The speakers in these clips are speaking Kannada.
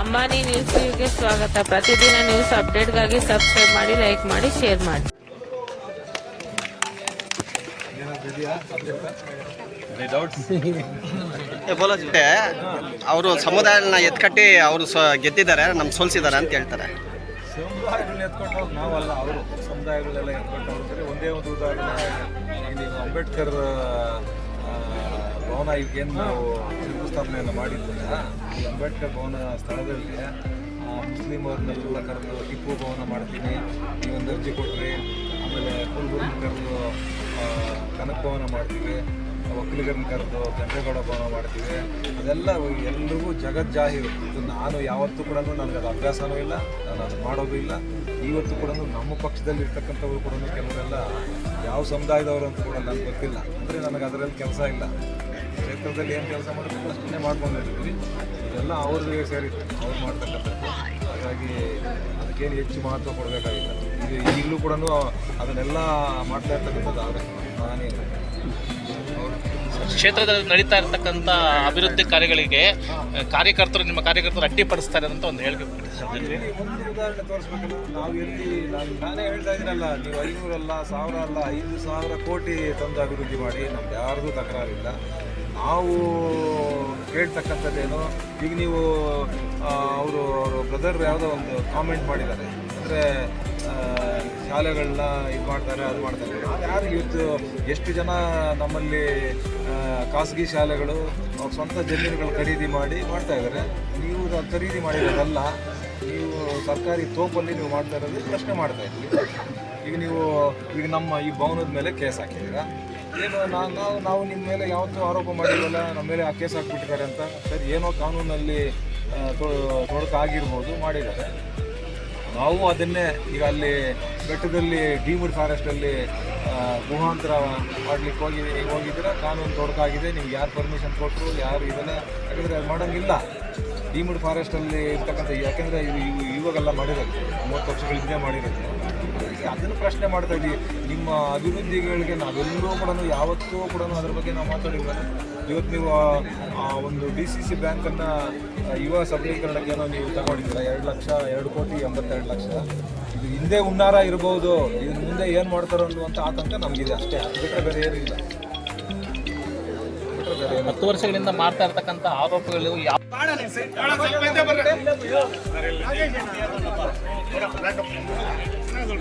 ಅಂಬಾನಿ ನ್ಯೂಸ್ಗೆ ಸ್ವಾಗತ. ಪ್ರತಿದಿನ ನ್ಯೂಸ್ ಅಪ್ಡೇಟ್ಗಾಗಿ ಸಬ್ಸ್ಕ್ರೈಬ್ ಮಾಡಿ ಲೈಕ್ ಮಾಡಿ ಶೇರ್ ಮಾಡಿ. ಅವರು ಸಮುದಾಯನ ಎತ್ಕಟ್ಟಿ ಅವರು ಸ ಗೆದ್ದಿದ್ದಾರೆ ನಮ್ಮ ಸೋಲ್ಸಿದ್ದಾರೆ ಅಂತ ಹೇಳ್ತಾರೆ. ಸಮುದಾಯಗಳನ್ನ ನಾವಲ್ಲ ಅವರು ಸಮುದಾಯಗಳೆಲ್ಲ ಒಂದೇ ಒಂದು ಉದಾಹರಣೆ ಅಂಬೇಡ್ಕರ್ ಭವನ ಈಗೇನು ನಾವು ಶಂಕುಸ್ಥಾಪನೆಯನ್ನು ಮಾಡಿದ್ದಲ್ಲ ಈ ಅಂಬೇಡ್ಕರ್ ಭವನ ಸ್ಥಳದಲ್ಲಿ ಮುಸ್ಲಿಂ ಅವ್ರನ್ನೆಲ್ಲ ಕರೆದು ಟಿಪ್ಪು ಭವನ ಮಾಡ್ತೀನಿ ಒಂದು ಅರ್ಜಿ ಕೊಟ್ಟರೆ ಆಮೇಲೆ ಕುಲ್ಬುರ್ನ ಕರೆದು ಕನಕ ಭವನ ಮಾಡ್ತೀವಿ ಒಕ್ಕಲಿಗರನ್ನ ಕರೆದು ಕೆಂಪೇಗೌಡ ಭವನ ಮಾಡ್ತೀವಿ, ಅದೆಲ್ಲ ಎಲ್ರಿಗೂ ಜಗಜ್ಜಾಹಿರು ಇದು ನಾನು ಯಾವತ್ತೂ ಕೂಡ ನನಗೆ ಅದು ಅಭ್ಯಾಸನೂ ಇಲ್ಲ, ನಾನು ಅದು ಮಾಡೋದು ಇಲ್ಲ. ಇವತ್ತು ಕೂಡ ನಮ್ಮ ಪಕ್ಷದಲ್ಲಿ ಇರ್ತಕ್ಕಂಥವ್ರು ಕೂಡ ಕೆಲವರೆಲ್ಲ ಯಾವ ಸಮುದಾಯದವರು ಅಂತ ಕೂಡ ನನಗೆ ಗೊತ್ತಿಲ್ಲ. ಅಂದರೆ ನನಗೆ ಅದರಲ್ಲಿ ಕೆಲಸ ಇಲ್ಲ. ಕ್ಷೇತ್ರದಲ್ಲಿ ಏನು ಕೆಲಸ ಮಾಡಬೇಕು ಅಷ್ಟನ್ನೇ ಮಾಡ್ಕೊಂಡಿರ್ತೀವಿ ಇದೆಲ್ಲ ಅವ್ರಿಗೆ ಸೇರಿತ್ತು ಅವ್ರು ಮಾಡ್ತಕ್ಕಂಥದ್ದು. ಹಾಗಾಗಿ ಅದಕ್ಕೇನು ಹೆಚ್ಚು ಮಹತ್ವ ಕೊಡಬೇಕಾಗಿಲ್ಲ. ಇದು ಈಗಲೂ ಕೂಡ ಅದನ್ನೆಲ್ಲ ಮಾಡ್ತಾ ಇರ್ತಕ್ಕಂಥದ್ದು ಆದರೆ ನಾನೇ ಕ್ಷೇತ್ರದಲ್ಲಿ ನಡೀತಾ ಇರತಕ್ಕಂಥ ಅಭಿವೃದ್ಧಿ ಕಾರ್ಯಗಳಿಗೆ ಕಾರ್ಯಕರ್ತರು ನಿಮ್ಮ ಕಾರ್ಯಕರ್ತರು ಅಡ್ಡಿಪಡಿಸ್ತಾರೆ ಅಂತ ಒಂದು ಹೇಳಿಕೆ ಕೊಟ್ಟಿದ್ದಾರೆ. ಒಂದು ಉದಾಹರಣೆ ತೋರಿಸ್ಬೇಕಲ್ಲ. ನಾವು ಎಲ್ಲಿ ನಾನು ನಾನೇ ಹೇಳ್ತಾ ಇದ್ದೀನಲ್ಲ ನೀವು ಐನೂರಲ್ಲ ಸಾವಿರ ಅಲ್ಲ ಐದು ಸಾವಿರ ಕೋಟಿ ತಂದು ಅಭಿವೃದ್ಧಿ ಮಾಡಿ ನಮ್ದು ಯಾರ್ದು ತಕರಾರಿಲ್ಲ. ನಾವು ಕೇಳ್ತಕ್ಕಂಥದ್ದೇನು, ಈಗ ನೀವು ಅವರು ಅವರು ಬ್ರದರ್ ಯಾವುದೋ ಒಂದು ಕಾಮೆಂಟ್ ಮಾಡಿದ್ದಾರೆ. ಅಂದರೆ ಶಾಲೆಗಳನ್ನ ಇದು ಮಾಡ್ತಾರೆ, ಅದು ಮಾಡ್ತಾರೆ. ಅದು ಯಾರು ಇವತ್ತು ಎಷ್ಟು ಜನ ನಮ್ಮಲ್ಲಿ ಖಾಸಗಿ ಶಾಲೆಗಳು ಸ್ವಂತ ಜಮೀನುಗಳು ಖರೀದಿ ಮಾಡಿ ಮಾಡ್ತಾ ಇದ್ದಾರೆ ನೀವು ಖರೀದಿ ಮಾಡಿರೋದಲ್ಲ, ನೀವು ಸರ್ಕಾರಿ ತೋಪಲ್ಲಿ ನೀವು ಮಾಡ್ತಾ ಇರೋದು ಪ್ರಶ್ನೆ ಮಾಡ್ತಾ ಇದ್ದೀವಿ ಈಗ ನೀವು, ಈಗ ನಮ್ಮ ಈ ಭವನದ ಮೇಲೆ ಕೇಸ್ ಹಾಕಿದ್ದೀರಾ? ಏನು ನಾವು ನಾವು ನಿಮ್ಮ ಮೇಲೆ ಯಾವತ್ತೂ ಆರೋಪ ಮಾಡಿರಲ್ಲ ನಮ್ಮ ಮೇಲೆ ಆ ಕೇಸ್ ಹಾಕ್ಬಿಟ್ಟಿದ್ದಾರೆ ಅಂತ. ಸರ್, ಏನೋ ಕಾನೂನಲ್ಲಿ ತೊಡಕ ಆಗಿರ್ಬೋದು ಮಾಡಿದ್ದಾರೆ. ನಾವು ಅದನ್ನೇ ಈಗ ಅಲ್ಲಿ ಬೆಟ್ಟದಲ್ಲಿ ಡೀಮ್ಡ್ ಫಾರೆಸ್ಟಲ್ಲಿ ಗುಹಾಂತರ ಮಾಡ್ಲಿಕ್ಕೆ ಹೋಗಿ ಹೋಗಿದ್ದೀರಾ? ಕಾನೂನು ತೊಡಕಾಗಿದೆ, ನಿಮ್ಗೆ ಯಾರು ಪರ್ಮಿಷನ್ ಕೊಟ್ಟರು ಯಾರು ಇದನ್ನ ಯಾಕಂದರೆ ಅದು ಮಾಡೋಂಗಿಲ್ಲ. ಡೀಮ್ಡ್ ಫಾರೆಸ್ಟಲ್ಲಿ ಇರ್ತಕ್ಕಂಥ ಯಾಕೆಂದರೆ ಇವು ಇವಾಗೆಲ್ಲ ಮಾಡಿರೋದು, ಮೂವತ್ತು ವರ್ಷಗಳಿಂದ ಮಾಡಿರೋದು. ಅದಕ್ಕೆ ಅದನ್ನು ಪ್ರಶ್ನೆ ಮಾಡ್ತಾ ಇದ್ದೀವಿ. ನಿಮ್ಮ ಅಭಿವೃದ್ಧಿಗಳಿಗೆ ನಾವೆಲ್ಲರೂ ಕೂಡ ಯಾವತ್ತೂ ಕೂಡ ಅದ್ರ ಬಗ್ಗೆ ನಾವು ಮಾತಾಡಿಲ್ವಲ್ಲ ಇವತ್ತು ನೀವು ಆ- ಒಂದು ಡಿ ಸಿ ಸಿ ಬ್ಯಾಂಕನ್ನು ಯುವ ಸಬಲೀಕರಣಕ್ಕೆ ಏನೋ ನೀವು ತಗೊಂಡಿದ್ದೀರ? ಎರಡು ಲಕ್ಷ ಎರಡು ಕೋಟಿ ಎಂಬತ್ತೆರಡು ಲಕ್ಷ. ಇದು ಹಿಂದೆ ಹುನ್ನಾರ ಇರ್ಬೋದು. ಇದ್ರ ಮುಂದೆ ಏನು ಮಾಡ್ತಾರೋ ಅನ್ನುವಂಥ ಆತಂಕ ನಮಗಿದೆ ಅಷ್ಟೇ. ಅದು ಬಿಟ್ಟರೆ ಬೇರೆ ಏನಿಲ್ಲ ಇಲ್ಲ. ಹತ್ತು ವರ್ಷಗಳಿಂದ ಮಾಡ್ತಾ ಇರ್ತಕ್ಕಂಥ ಆರೋಪಗಳು ಯಾವ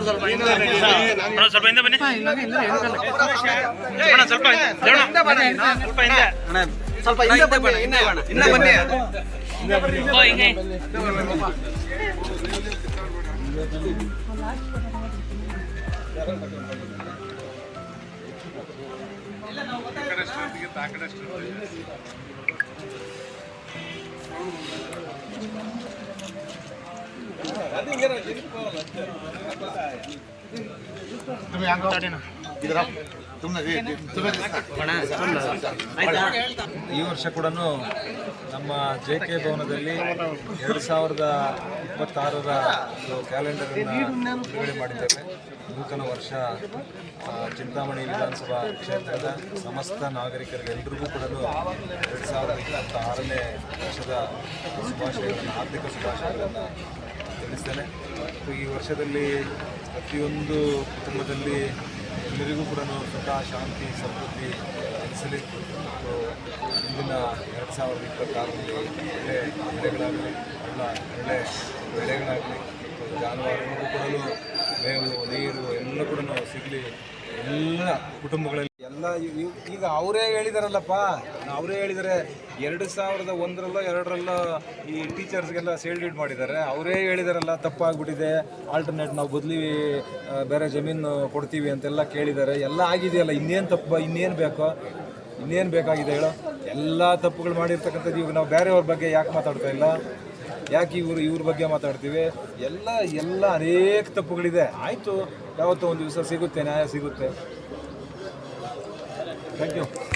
ಸ್ವಲ್ಪ ಹಿಂದೆ ಬನ್ನಿ ಸ್ವಲ್ಪ ಸ್ವಲ್ಪ ಹಿಂದೆ ಸ್ವಲ್ಪ ಹಿಂದೆ ಬನ್ನಿ ಇನ್ನ ಬನ್ನಿ ಈ ವರ್ಷ ಕೂಡ ನಮ್ಮ ಜೆ ಕೆ ಭವನದಲ್ಲಿ ಎರಡು ಸಾವಿರದ ಇಪ್ಪತ್ತಾರರ ಒಂದು ಕ್ಯಾಲೆಂಡರನ್ನು ಬಿಡುಗಡೆ ಮಾಡಿದ್ದೇವೆ. ನೂತನ ವರ್ಷ ಚಿಂತಾಮಣಿ ವಿಧಾನಸಭಾ ಕ್ಷೇತ್ರದ ಸಮಸ್ತ ನಾಗರಿಕರಿಗೆಲ್ಲರಿಗೂ ಕೂಡ ಎರಡು ಸಾವಿರದ ಇಪ್ಪತ್ತಾರನೇ ವರ್ಷದ ಶುಭಾಶಯಗಳನ್ನು ಆರ್ಥಿಕ ಶುಭಾಶಯಗಳನ್ನು ಮತ್ತು ಈ ವರ್ಷದಲ್ಲಿ ಪ್ರತಿಯೊಂದು ಕುಟುಂಬದಲ್ಲಿ ಎಲ್ಲರಿಗೂ ಕೂಡ ಸುಖ, ಶಾಂತಿ, ಸಮೃದ್ಧಿ ಅನಿಸಲಿ ಮತ್ತು ಇಂದಿನ ಎರಡು ಸಾವಿರದ ಇಪ್ಪತ್ತಾರರಲ್ಲಿ ಒಳ್ಳೆ ಬೆಳೆಗಳಾಗಲಿ ಎಲ್ಲ ಒಳ್ಳೆ ಬೆಳೆಗಳಾಗಲಿ ಜಾನುವಾರುಗಳಿಗೂ ಕೂಡ ಮೇವು, ನೀರು ಎಲ್ಲ ಕೂಡ ಸಿಗಲಿ. ಎಲ್ಲ ಕುಟುಂಬಗಳಲ್ಲಿ ಈಗ ಅವರೇ ಹೇಳಿದಾರಲ್ಲಪ್ಪ. ಅವರೇ ಹೇಳಿದ್ದಾರೆ ಎರಡು ಸಾವಿರದ ಒಂದರಲ್ಲೋ, ಎರಡರಲ್ಲೋ ಈ ಟೀಚರ್ಸ್ಗೆಲ್ಲ ಸೇಲ್ಡಿಡ್ ಮಾಡಿದ್ದಾರೆ. ಅವರೇ ಹೇಳಿದಾರಲ್ಲ, ತಪ್ಪಾಗ್ಬಿಟ್ಟಿದೆ ಆಲ್ಟರ್ನೇಟ್ ನಾವು ಬದಲಿ ಬೇರೆ ಜಮೀನು ಕೊಡ್ತೀವಿ ಅಂತೆಲ್ಲ ಕೇಳಿದ್ದಾರೆ. ಎಲ್ಲ ಆಗಿದೆಯಲ್ಲ, ಇನ್ನೇನು ತಪ್ಪು, ಇನ್ನೇನು ಬೇಕೋ? ಇನ್ನೇನು ಬೇಕಾಗಿದೆ ಹೇಳೋ? ಎಲ್ಲ ತಪ್ಪುಗಳು ಮಾಡಿರ್ತಕ್ಕಂಥದ್ದು ಇವಾಗ ನಾವು ಬೇರೆಯವ್ರ ಬಗ್ಗೆ ಯಾಕೆ ಮಾತಾಡ್ತಾ ಇಲ್ಲ? ಯಾಕೆ ಇವರು ಇವ್ರ ಬಗ್ಗೆ ಮಾತಾಡ್ತೀವಿ? ಎಲ್ಲ ಎಲ್ಲ ಅನೇಕ ತಪ್ಪುಗಳಿದೆ. ಆಯಿತು, ಯಾವತ್ತೋ ಒಂದು ದಿವಸ ಸಿಗುತ್ತೆ, ನ್ಯಾಯ ಸಿಗುತ್ತೆ. Thank you.